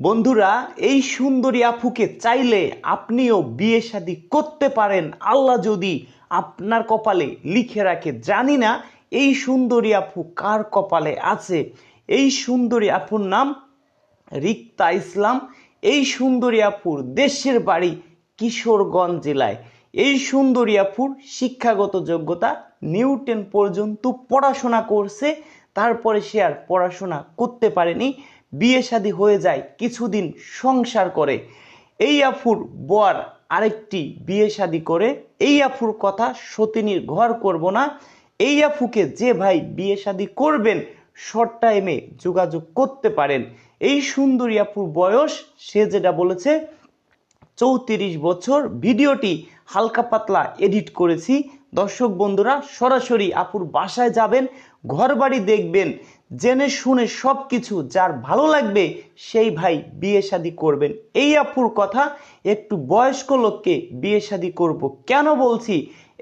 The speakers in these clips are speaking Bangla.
বন্ধুরা, এই সুন্দরী আফুকে চাইলে আপনিও বিয়ে শাদি করতে পারেন। আল্লাহ যদি আপনার কপালে লিখে রাখে, জানি না এই সুন্দরী আপু কার কপালে আছে। এই সুন্দরী আপুর নাম রিক্তা ইসলাম। এই সুন্দরী আফুর দেশের বাড়ি কিশোরগঞ্জ জেলায়। এই সুন্দরী আফুর শিক্ষাগত যোগ্যতা নিউটেন পর্যন্ত পড়াশোনা করছে। তারপরে সে আর পড়াশোনা করতে পারেনি। বিয়ে শাদী হয়ে যায়, কিছুদিন সংসার করে। এই আফুর বর আরেকটি বিয়ে শাদী করে। এই আফুর কথা সতিনীর ঘর করব না। এই আফুকে যে ভাই বিয়ে শাদী করবেন শর্ট টাইমে যোগাযোগ করতে পারেন। এই সুন্দরী আপুর বয়স, সে যেটা বলেছে, চৌত্রিশ বছর। ভিডিওটি হালকা পাতলা এডিট করেছি। দর্শক বন্ধুরা, সরাসরি আপুর বাসায় যাবেন। ঘর বাড়ি দেখবেন, জেনে শুনে সব কিছু যার ভালো লাগবে সেই ভাই বিয়ে শাদি করবেন। এই আপুর কথা, একটু বয়স্ক লোককে বিয়ে শাদি করব কেন বলছি?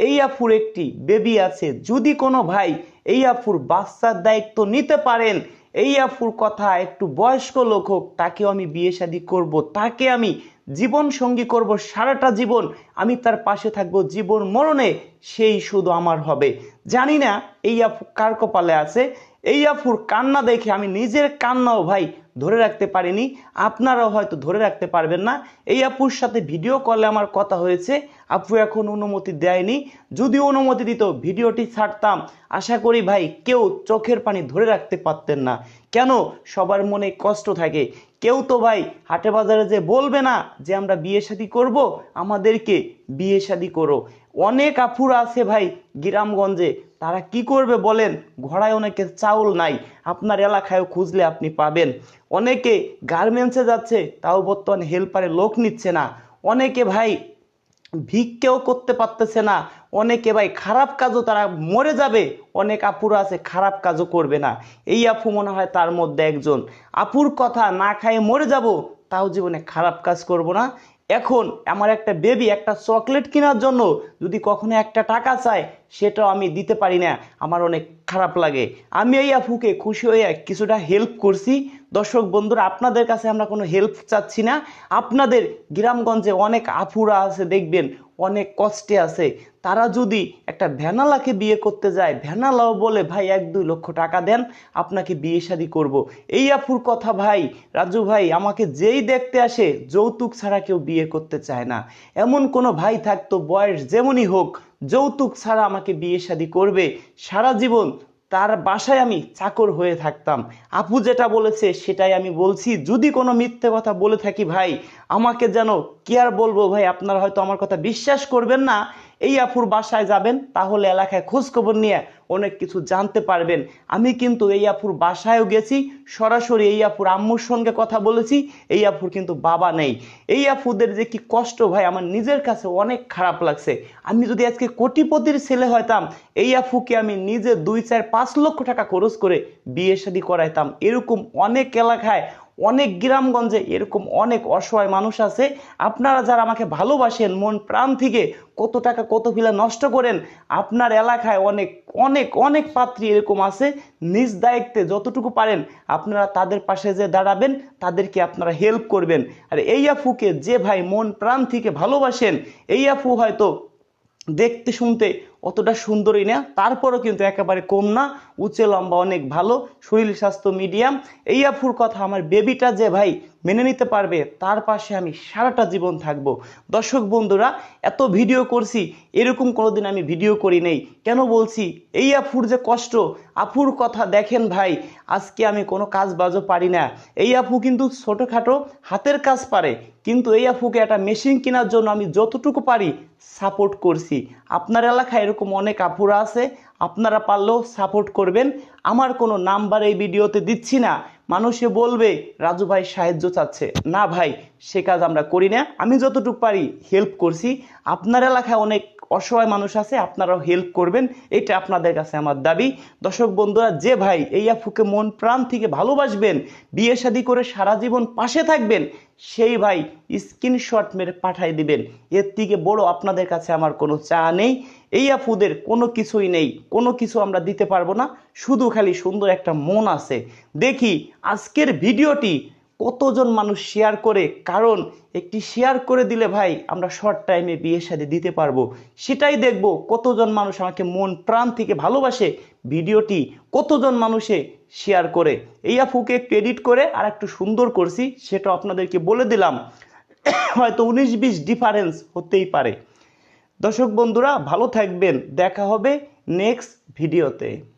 এই আপুর একটি বেবি আছে, যদি কোনো ভাই এই আপুর বাচ্চার দায়িত্ব নিতে পারেন, এই আফুর কথা একটু বয়স্ক লোক হোক, তাকেও আমি বিয়ে শাদি করব, তাকে আমি জীবন সঙ্গী করব সারাটা জীবন, আমি তার পাশে থাকব জীবন মরণে, সেই শুধু আমার হবে। জানি না, এই আফু কার কপালে আছে? এই আফুর কান্না দেখে আমি নিজের কান্নাও ভাই ধরে রাখতে পারিনি। আপনারাও হয়তো ধরে রাখতে পারবেন না। এই আপুর সাথে ভিডিও কলে আমার কথা হয়েছে। আপু এখন অনুমতি দেয়নি। যদি অনুমতি দিত, ভিডিওটি ছাড়তাম। আশা করি ভাই, কেউ চোখের পানি ধরে রাখতে পারতেন না। কেন? সবার মনে কষ্ট থাকে। কেউ তো ভাই, হাটে বাজারে যে বলবে না যে আমরা বিয়ে শাদী করব, আমাদেরকে বিয়ে শাদী করো। অনেক আফুরা আছে ভাই, গ্রামগঞ্জে। তারা কি করবে বলেন? ঘোড়ায় অনেকে চাউল নাই। আপনার এলাকায়ও খুঁজলে আপনি পাবেন। অনেকে গার্মেন্টসে যাচ্ছে, তাও বর্তমানে হেল্পারে লোক নিচ্ছে না। অনেকে ভাই ভিক্ষেও করতে পারতেছে না। অনেকে ভাই খারাপ কাজও তারা মরে যাবে। অনেক আপুরা আছে, খারাপ কাজও করবে না। এই আপু মনে হয় তার মধ্যে একজন। আপুর কথা না খাইয়ে মরে যাব, তাও জীবনে খারাপ কাজ করব না। এখন আমার একটা বেবি একটা চকলেট কেনার জন্য যদি কখনো একটা টাকা চায়, সেটাও আমি দিতে পারি না। আমার অনেক খারাপ লাগে। আমি এই আফুকে খুশি হয়ে কিছুটা হেল্প করছি। দর্শক বন্ধুরা, আপনাদের কাছে আমরা কোনো হেল্প চাচ্ছি না। আপনাদের গ্রামগঞ্জে অনেক আফুরা আছে, দেখবেন, অনেক কষ্টে আছে। তারা যদি একটা ভ্যানালাকে বিয়ে করতে যায়, ভ্যানালাও বলে, ভাই, এক, দুই লক্ষ টাকা দেন, আপনাকে বিয়ে শাদি করব। এই আপুর কথা ভাই, রাজু ভাই, আমাকে যেই দেখতে আসে, যৌতুক ছাড়া কেউ বিয়ে করতে চায় না। এমন কোনো ভাই থাকতো, বয়স যেমনই হোক, যৌতুক ছাড়া আমাকে বিয়ে শাদি করবে। সারা জীবন তার বাসায় আমি চাকর হয়ে থাকতাম। আপু যেটা বলেছে সেটাই আমি বলছি। যদি কোনো মিথ্যে কথা বলে থাকি ভাই, আমাকে যেন কি আর বলব ভাই, আপনারা হয়তো আমার কথা বিশ্বাস করবেন না। এই আপুর বাসায় যাবেন, তাহলে এলাকায় খোঁজ খবর নিয়ে অনেক কিছু জানতে পারবেন। আমি কিন্তু এই আপুর বাসায়ও গেছি, সরাসরি এই আপুর আম্মুর সঙ্গে কথা বলেছি, এই আপুর কিন্তু বাবা নেই। এই আপুদের যে কি কষ্ট ভাই, আমার নিজের কাছে অনেক খারাপ লাগছে। আমি যদি আজকে কোটিপতির ছেলে হইতাম এই আপুকে আমি নিজে দুই চার পাঁচ লক্ষ টাকা খরচ করে বিয়ে শাদী করাইতাম। এরকম অনেক এলাকায় অনেক গ্রামগঞ্জে এরকম অনেক অসহায় মানুষ আছে। আপনারা যারা আমাকে ভালোবাসেন, মন প্রাণ থেকে কত টাকা, কত ফিলা নষ্ট করেন, আপনার এলাকায় অনেক অনেক অনেক পাত্রী এরকম আছে। নিজ দায়িত্বে যতটুকু পারেন, আপনারা তাদের পাশে যে দাঁড়াবেন, তাদেরকে আপনারা হেল্প করবেন। আর এই আফুকে যে ভাই মন প্রাণ থেকে ভালোবাসেন, এই আফু হয়তো দেখতে শুনতে অতটা সুন্দরই না। তারপরও কিন্তু একেবারে কম না। উঁচে, লম্বা অনেক ভালো। শরীর স্বাস্থ্য মিডিয়াম এই আফুর কথা আমার বেবিটা যে ভাই মেনে নিতে পারবে, তার পাশে আমি সারাটা জীবন থাকব। দর্শক বন্ধুরা, এত ভিডিও করছি, এরকম কোনোদিন আমি ভিডিও করি নেই। কেন বলছি? এই আফুর যে কষ্ট আফুর কথা দেখেন ভাই, আজকে আমি কোনো কাজ বাজও পারি না। এই আফু কিন্তু ছোটোখাটো হাতের কাজ পারে। কিন্তু এই আফুকে একটা মেশিন কেনার জন্য আমি যতটুকু পারি সাপোর্ট করছি। আপনার এলাকায় এরকম অনেক আপুরা আছে, আপনারা পারলেও সাপোর্ট করবেন। আমার কোনো নাম্বার এই ভিডিওতে দিচ্ছি না। মানুষে বলবে, রাজু ভাই সাহায্য চাচ্ছে। না ভাই, সে কাজ আমরা করি না। আমি যতটুকু পারি হেল্প করছি। আপনার এলাকায় অনেক অসহায় মানুষ আছে, আপনারাও হেল্প করবেন। এটা আপনাদের কাছে আমার দাবি। দর্শক বন্ধুরা, যে ভাই এই আফুকে মন প্রাণ থেকে ভালোবাসবেন, বিয়ে শাদী করে সারা জীবন পাশে থাকবেন, সেই ভাই স্ক্রিনশট মেরে পাঠাই দিবেন। এর থেকে বড় আপনাদের কাছে আমার কোনো চা নেই। এই আফুদের কোনো কিছুই নেই। কোনো কিছু আমরা দিতে পারব না। শুধু খালি সুন্দর একটা মন আছে। দেখি আজকের ভিডিওটি কতজন মানুষ শেয়ার করে? কারণ একটি শেয়ার করে দিলে ভাই আমরা শর্ট টাইমে বিয়ে সাথে দিতে পারব। সেটাই দেখব কতজন মানুষ আমাকে মন প্রাণ থেকে ভালোবাসে ভিডিওটি কতজন মানুষে শেয়ার করে। এই আপুকে একটু এডিট করে আর একটু সুন্দর করছি সেটা আপনাদেরকে বলে দিলাম। হয়তো উনিশ বিশ ডিফারেন্স হতেই পারে। দর্শক বন্ধুরা, ভালো থাকবেন। দেখা হবে নেক্সট ভিডিওতে